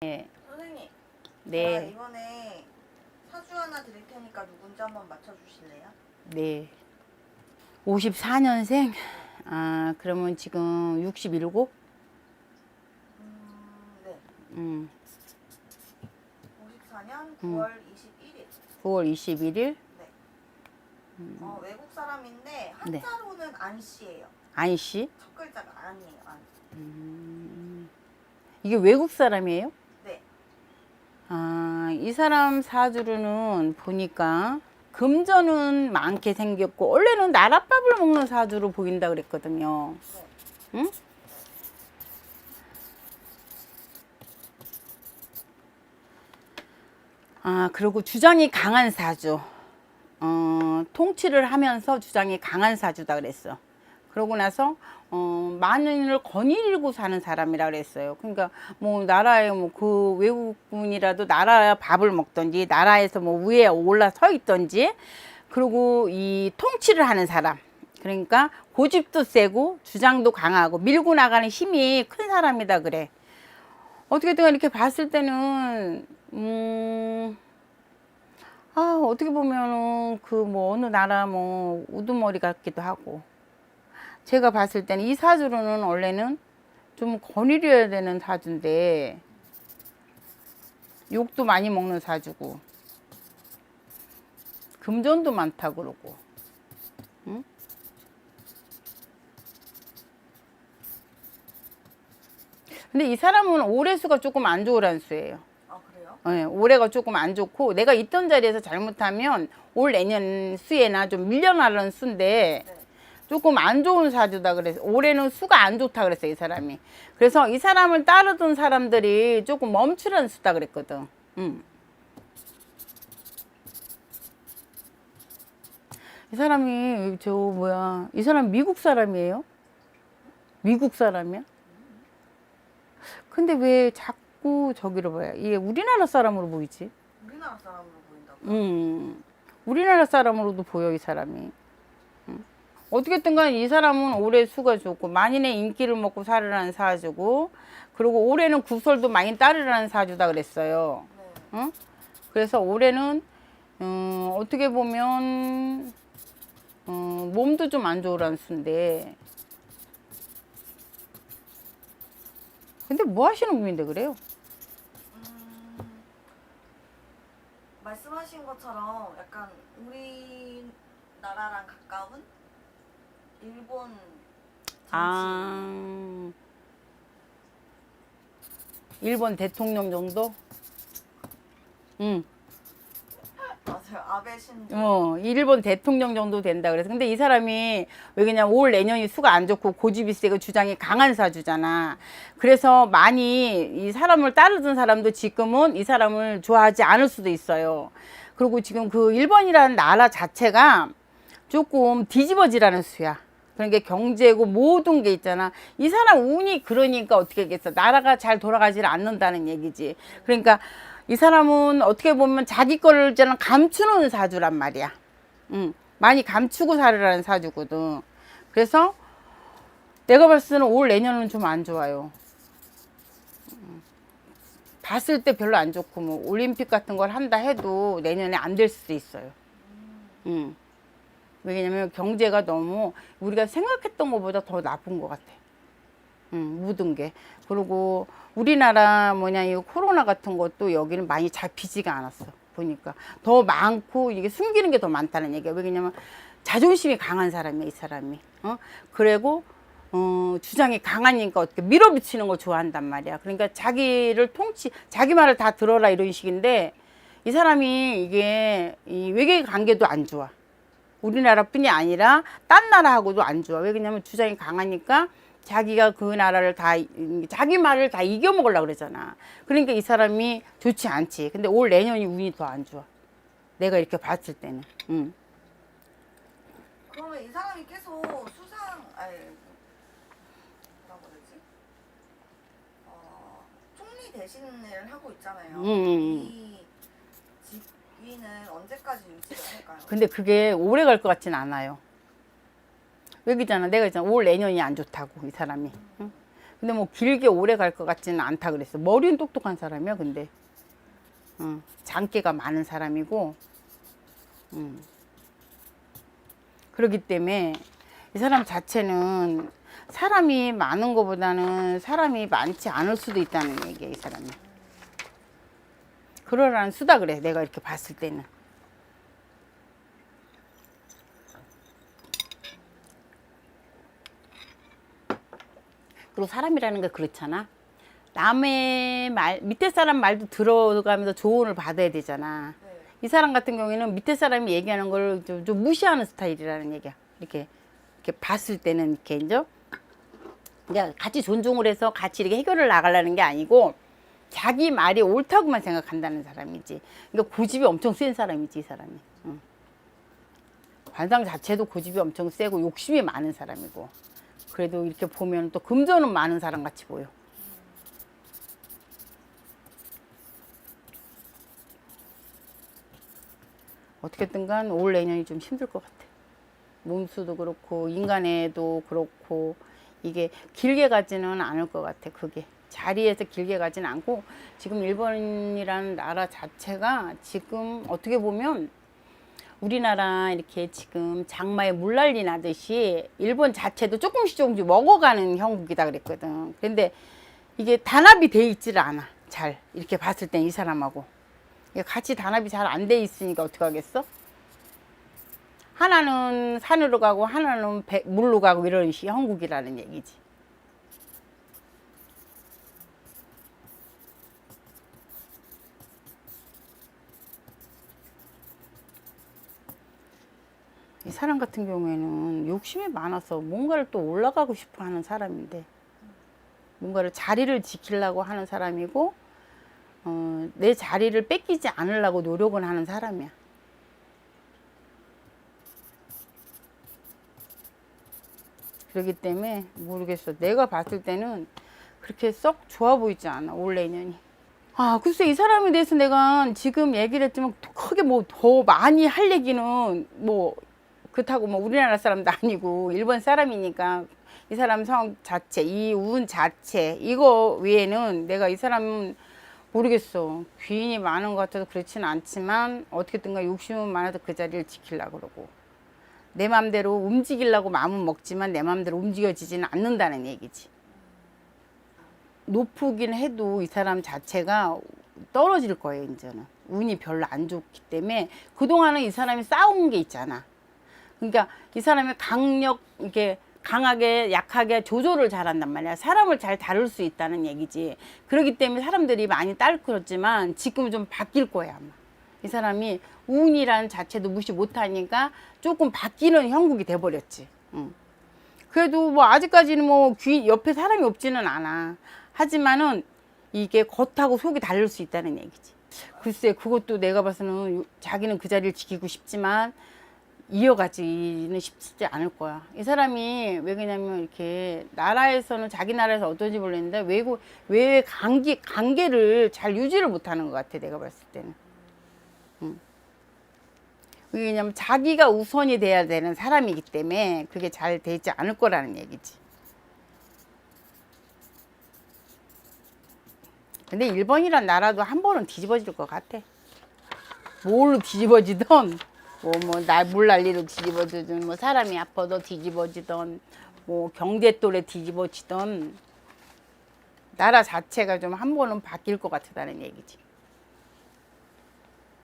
네. 선생님, 제가 네. 이번에 사주 하나 드릴 테니까 누군지 한번 맞춰주실래요? 네. 54년생? 아, 그러면 지금 67? 음, 네. 음, 54년 음. 9월 21일. 9월 21일? 어, 외국 사람인데 네. 한자로는 안씨예요. 안씨? 첫 글자가 안이에요. 안. 음, 이게 외국 사람이에요? 네. 아, 이 사람 사주로는 보니까 금전은 많게 생겼고, 원래는 나랏밥을 먹는 사주로 보인다 그랬거든요. 네. 응? 아, 그리고 주장이 강한 사주. 어, 통치를 하면서 주장이 강한 사주다 그랬어. 그러고 나서 어, 만인을 거닐고 사는 사람이라 그랬어요. 그러니까 뭐 나라에 뭐 그 외국분이라도 나라 밥을 먹던지 나라에서 뭐 위에 올라서 있던지 그리고 이 통치를 하는 사람. 그러니까 고집도 세고 주장도 강하고 밀고 나가는 힘이 큰 사람이다 그래. 어떻게든 이렇게 봤을 때는 음. 아, 어떻게 보면은 그 뭐 어느 나라 뭐 우두머리 같기도 하고. 제가 봤을 때는 이 사주로는 원래는 좀 거느려야 되는 사주인데 욕도 많이 먹는 사주고 금전도 많다 그러고 응? 근데 이 사람은 올해 수가 조금 안 좋으란 수예요. 아, 그래요? 예, 올해가 조금 안 좋고 내가 있던 자리에서 잘못하면 올 내년 수에나 좀 밀려나는 수인데 네. 조금 안 좋은 사주다 그래서 올해는 수가 안 좋다 그랬어요 이 사람이. 그래서 이 사람을 따르던 사람들이 조금 멈추라는 수다 그랬거든. 음. 이 사람이 저 뭐야 이 사람 미국 사람이에요? 미국 사람이야? 근데 왜 자꾸 저기로 봐요? 이게 우리나라 사람으로 보이지? 우리나라 사람으로 보인다고. 음, 우리나라 사람으로도 보여 이 사람이. 음. 어떻게든 간에 이 사람은 올해 수가 좋고 만인의 인기를 먹고 살으라는 사주고 그리고 올해는 구설도 많이 따르라는 사주다 그랬어요. 네. 응? 그래서 올해는 음, 어떻게 보면 음, 몸도 좀 안 좋으라는 수인데 근데 뭐 하시는 분인데 그래요? 음, 말씀하신 것처럼 약간 우리나라랑 가까운 일본 정치. 아, 일본 대통령 정도? 응, 맞아요. 아베 신조. 어, 일본 대통령 정도 된다 그래서. 근데 이 사람이 왜 그냥 올 내년이 수가 안 좋고 고집이 세고 주장이 강한 사주잖아. 그래서 많이 이 사람을 따르던 사람도 지금은 이 사람을 좋아하지 않을 수도 있어요. 그리고 지금 그 일본이라는 나라 자체가 조금 뒤집어지라는 수야. 그러니까 경제고 모든 게 있잖아. 이 사람 운이 그러니까 어떻게 하겠어. 나라가 잘 돌아가질 않는다는 얘기지. 그러니까 이 사람은 어떻게 보면 자기 거를 저는 감추는 사주란 말이야. 응. 많이 감추고 살으라는 사주거든. 그래서 내가 봤을 때는 올 내년은 좀 안 좋아요. 음. 봤을 때 별로 안 좋고 뭐 올림픽 같은 걸 한다 해도 내년에 안 될 수도 있어요. 응. 왜냐면 경제가 너무 우리가 생각했던 것보다 더 나쁜 것 같아. 응, 모든 게. 그리고 우리나라 뭐냐, 이 코로나 같은 것도 여기는 많이 잡히지가 않았어. 보니까. 더 많고 이게 숨기는 게 더 많다는 얘기야. 왜냐면 자존심이 강한 사람이야, 이 사람이. 어? 그리고 어, 주장이 강하니까 어떻게 밀어붙이는 거 좋아한단 말이야. 그러니까 자기를 통치, 자기 말을 다 들어라 이런 식인데 이 사람이 이게 이 외계 관계도 안 좋아. 우리나라뿐이 아니라 딴 나라하고도 안 좋아. 왜 그러냐면 주장이 강하니까 자기가 그 나라를 다 자기 말을 다 이겨 먹으려고 그러잖아. 그러니까 이 사람이 좋지 않지. 근데 올 내년이 운이 더 안 좋아. 내가 이렇게 봤을 때는. 응. 그러면 이 사람이 계속 수상 아니 뭐라고 되지? 어, 총리 대신을 하고 있잖아요. 음, 음, 음. 이직 위는 언제까지 유지를 할까요? 근데 그게 오래 갈 것 같진 않아요. 왜 그러잖아. 내가 있잖아. 올 내년이 안 좋다고 이 사람이. 응? 근데 뭐 길게 오래 갈 것 같지는 않다 그랬어. 머리는 똑똑한 사람이야, 근데. 응, 장기가 많은 사람이고, 응. 그렇기 때문에 이 사람 자체는 사람이 많은 것보다는 사람이 많지 않을 수도 있다는 얘기야, 이 사람이. 그러라는 수다 그래, 내가 이렇게 봤을 때는. 그리고 사람이라는 게 그렇잖아. 남의 말, 밑에 사람 말도 들어가면서 조언을 받아야 되잖아. 네. 이 사람 같은 경우에는 밑에 사람이 얘기하는 걸 좀, 좀 무시하는 스타일이라는 얘기야. 이렇게, 이렇게 봤을 때는 이렇게, 이제. 그러니까 같이 존중을 해서 같이 이렇게 해결을 나가려는 게 아니고 자기 말이 옳다고만 생각한다는 사람이지. 그러니까 고집이 엄청 센 사람이지, 이 사람이. 응. 관상 자체도 고집이 엄청 세고 욕심이 많은 사람이고. 그래도 이렇게 보면 또 금전은 많은 사람 같이 보여. 어떻게든 간올 내년이 좀 힘들 것 같아. 몸수도 그렇고 인간에도 그렇고 이게 길게 가지는 않을 것 같아. 그게 자리에서 길게 가지는 않고 지금 일본이라는 나라 자체가 지금 어떻게 보면 우리나라 이렇게 지금 장마에 물난리 나듯이 일본 자체도 조금씩 조금씩 먹어가는 형국이다 그랬거든. 근데 이게 단합이 돼 있지를 않아. 잘 이렇게 봤을 땐 이 사람하고 같이 단합이 잘 안 돼 있으니까 어떻게 하겠어? 하나는 산으로 가고 하나는 배- 물로 가고 이런 시 형국이라는 얘기지. 이 사람 같은 경우에는 욕심이 많아서 뭔가를 또 올라가고 싶어 하는 사람인데 뭔가를 자리를 지키려고 하는 사람이고 어, 내 자리를 뺏기지 않으려고 노력을 하는 사람이야. 그렇기 때문에 모르겠어. 내가 봤을 때는 그렇게 썩 좋아 보이지 않아. 올 내년이. 아, 글쎄 이 사람에 대해서 내가 지금 얘기를 했지만 크게 뭐 더 많이 할 얘기는 뭐 그렇다고 뭐 우리나라 사람도 아니고 일본 사람이니까 이 사람 성 자체, 이 운 자체 이거 외에는 내가 이 사람은 모르겠어. 귀인이 많은 것 같아서 그렇지는 않지만 어떻게든가 욕심은 많아도 그 자리를 지키려고 그러고 내 맘대로 움직이려고 마음은 먹지만 내 맘대로 움직여지지는 않는다는 얘기지. 높으긴 해도 이 사람 자체가 떨어질 거예요, 이제는. 운이 별로 안 좋기 때문에 그동안은 이 사람이 싸운 게 있잖아. 그러니까 이 사람이 강력, 이렇게 강하게, 약하게 조절을 잘한단 말이야. 사람을 잘 다룰 수 있다는 얘기지. 그렇기 때문에 사람들이 많이 딸끌었지만 지금은 좀 바뀔 거야, 아마. 이 사람이 운이라는 자체도 무시 못하니까 조금 바뀌는 형국이 돼버렸지. 응. 그래도 뭐 아직까지는 뭐 귀 옆에 사람이 없지는 않아. 하지만은 이게 겉하고 속이 다를 수 있다는 얘기지. 글쎄 그것도 내가 봐서는 요- 자기는 그 자리를 지키고 싶지만 이어가지는 쉽지 않을 거야. 이 사람이 왜 그러냐면 이렇게 나라에서는 자기 나라에서 어떤지 모르겠는데 외국 외의 관계 관계를 잘 유지를 못하는 것 같아. 내가 봤을 때는. 응. 왜냐면 자기가 우선이 돼야 되는 사람이기 때문에 그게 잘 되지 않을 거라는 얘기지. 근데 일본이란 나라도 한 번은 뒤집어질 것 같아. 뭘로 뒤집어지던 뭐뭐날 난리로 뒤집어지든 뭐 사람이 아파도 뒤집어지던 뭐 경제 또래 뒤집어지던 나라 자체가 좀 한 번은 바뀔 것 같다는 얘기지.